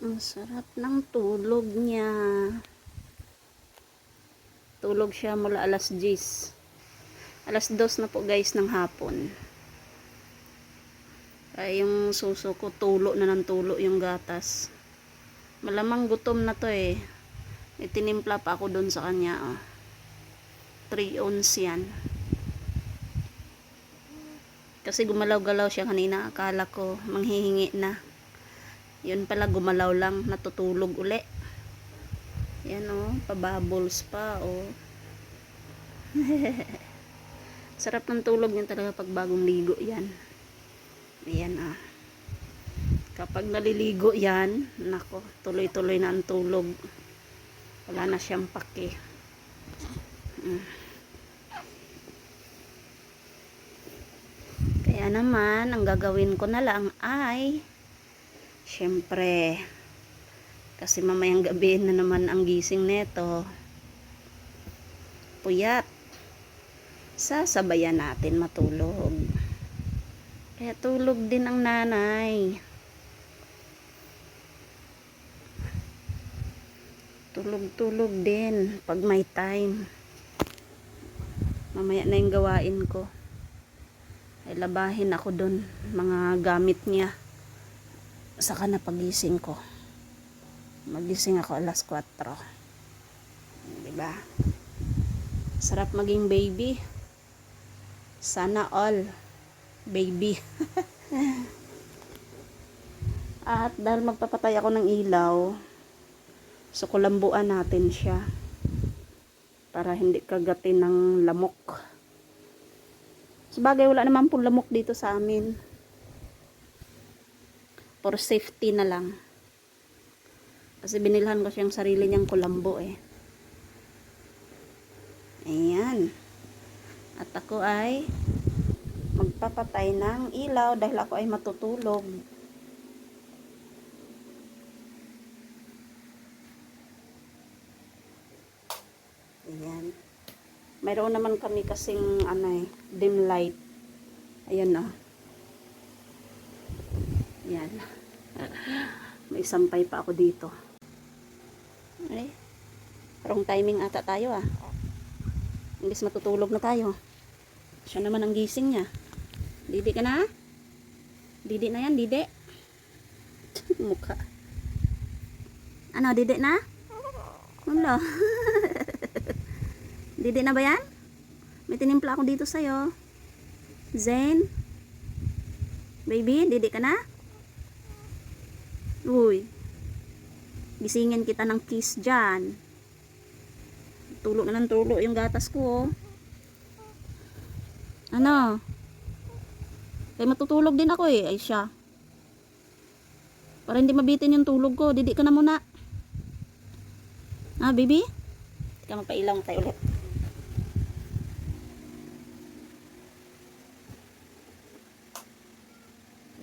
Ang sarap ng tulog niya. Tulog siya mula alas 10. Alas 2 na po guys ng hapon. Ay yung suso ko tulo na ng tulo yung gatas. Malamang gutom na to eh. Itinimpla pa ako doon sa kanya. Oh. 3 ounce yan. Kasi gumalaw-galaw siya kanina. Akala ko manghihingi na. Yun pala gumalaw lang. Natutulog uli. Yan oh. Pabubbles pa oh. Sarap ng tulog niya talaga pag bagong ligo yan. Ayan ah. Kapag naliligo yan, nako, tuloy-tuloy na ang tulog. Wala na siyang pake. Mm. Kaya naman, ang gagawin ko na lang ay, syempre, kasi mamayang gabi na naman ang gising neto. Puyat. Sasabayan natin matulog. Kaya tulog din ang nanay. Tulog-tulog din pag may time. Mamaya na yung gawain ko. Ay labahin ako dun mga gamit niya. Saka na pagising ko. Magising ako alas 4. Diba? Sarap maging baby. Sana all baby. At dahil magpapatay ako ng ilaw, so kulambuan natin siya para hindi kagatin ng lamok. Sabagay wala naman po lamok dito sa amin. For safety na lang. Kasi binilhan ko siyang sarili niyang kulambo eh. Ayan. At ako ay magpapatay ng ilaw dahil ako ay matutulog. Ayan. Mayroon naman kami kasing ano eh, dim light. Ayan na. Ayan. May sampay pa ako dito. Ay. Wrong timing ata tayo ah. Imbis matutulog na tayo. Siya naman ang gising niya. Didi ka na? Didi na yan, didi. Mukha. Ano, didi na? Wala. didi na ba yan? May tinimpla ako dito sa'yo. Zen? Baby, didi ka na? Uy. Gisingin kita ng kiss dyan. Tulo na ng tulo yung gatas ko, oh. Ano? Kaya matutulog din ako eh. Ay siya. Para hindi mabitin yung tulog ko. Didi ka na muna. Ah, baby? Tika magpailaw tayo ulit.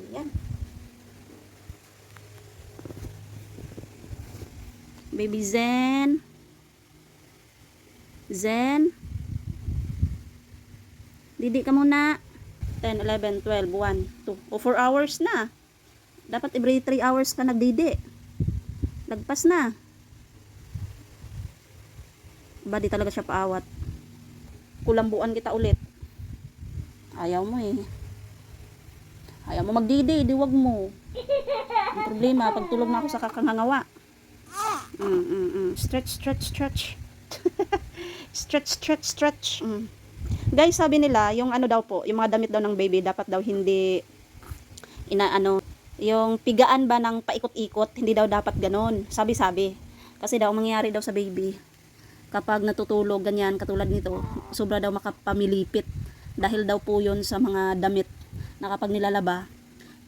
Ayan. Baby Zen. Zen. Didi ka muna. 10, 11, 12, 1, 2. O 4 hours na. Dapat every 3 hours ka nagdidi. Lagpas na. Ba, di talaga siya paawat. Kulambuan kita ulit. Ayaw mo eh. Ayaw mo magdidi, di wag mo. Ang problema, pag tulog na ako sa kakangangawa. Mm, mm, mm. Stretch, stretch, stretch. stretch, stretch, stretch. Mm. Guys, sabi nila, yung ano daw po, yung mga damit daw ng baby, dapat daw hindi, ina ano, yung pigaan ba ng paikot-ikot, hindi daw dapat ganun. Sabi-sabi. Kasi daw, mangyayari daw sa baby, kapag natutulog, ganyan, katulad nito, sobra daw makapamilipit. Dahil daw po yun sa mga damit na kapag nilalaba,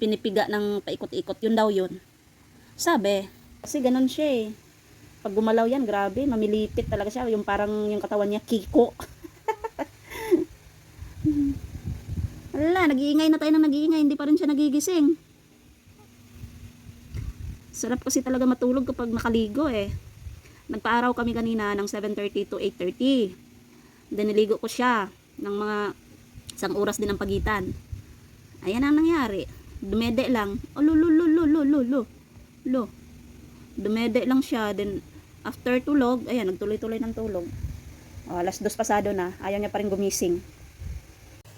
pinipiga ng paikot-ikot, yun daw yun. Sabi, kasi ganun siya eh. Pag gumalaw yan, grabe, mamilipit talaga siya. Yung parang yung katawan niya, kiko. Wala, nag-iingay na tayo ng nag-iingay, hindi pa rin siya nagigising. Sarap kasi talaga matulog kapag nakaligo eh. Nagpaaraw kami kanina ng 7.30 to 8.30. Then niligo ko siya ng mga isang oras din ang pagitan. Ayan ang nangyari. Dumede lang. Oh, lo, lo, lo, lo, lo, lo, lo. Lo. Dumede lang siya. Then, after tulog, ayan, nagtuloy-tuloy ng tulog. O, alas dos pasado na. Ayaw niya pa rin gumising.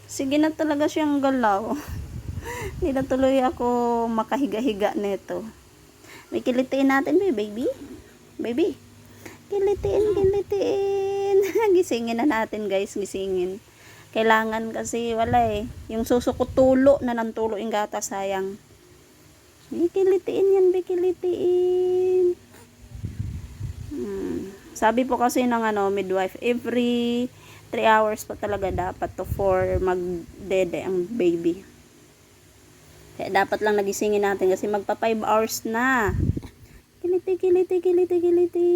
Sige na talaga siyang galaw. Hindi na tuloy ako makahiga-higa nito. May kilitiin natin, ba, baby? Baby. Kilitiin, kilitiin. gisingin na natin, guys. Gisingin. Kailangan kasi, wala eh. Yung susuko tulo na ng tulo yung gata, sayang. May kilitiin yan, may kilitiin. Hmm. Sabi po kasi ng ano, midwife, every 3 hours pa talaga dapat to for magdede ang baby. Kaya dapat lang nagisingin natin kasi magpa 5 hours na. Kiliti, kiliti, kiliti, kiliti.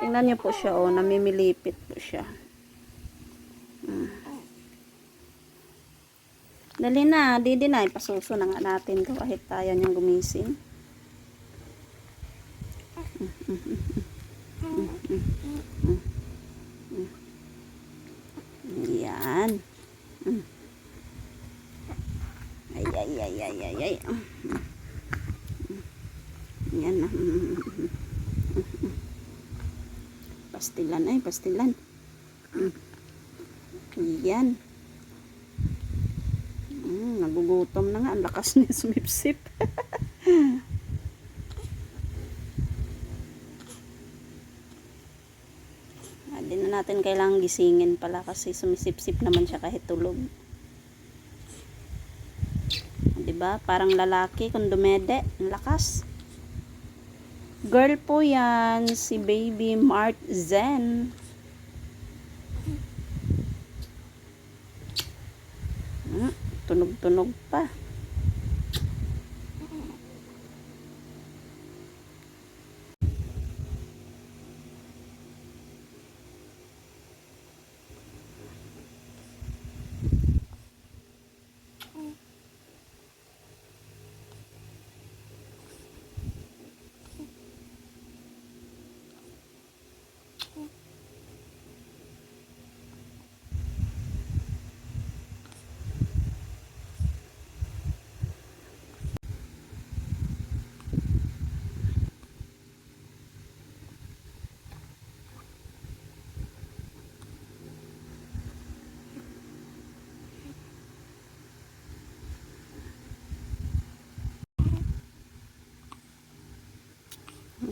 Tingnan niyo po siya, oh, namimilipit po siya. Hmm. Dali na, didi na, ipasuso na nga natin to kahit tayo niyang gumising. Yan. Ay, ay, ay, ay, ay, ay. Yan na. Pastilan ay, pastilan. Mm. Yan. Nagugutom na nga. Ang lakas ni sumipsip. Hindi na natin kailangang gisingin pala kasi sumisip-sip naman siya kahit tulog. Ah, 'Di ba? Parang lalaki kung dumede, ang lakas. Girl po 'yan, si Baby Mart Zen. Hmm, tunog-tunog pa.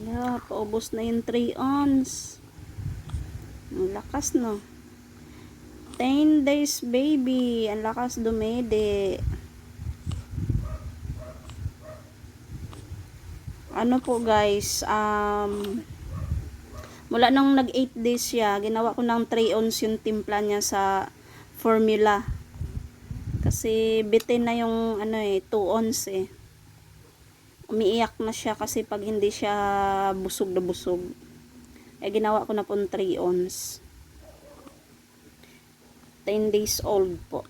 Wala, paubos na yung 3 ons. Ang lakas, no? 10 days, baby. Ang lakas dumede. Ano po, guys, um, mula nung nag 8 days siya, ginawa ko ng 3 ons yung timpla niya sa formula. Kasi bitin na yung, ano eh, 2 ons eh umiiyak na siya kasi pag hindi siya busog na busog. Eh, ginawa ko na po 3 ons. 10 days old po.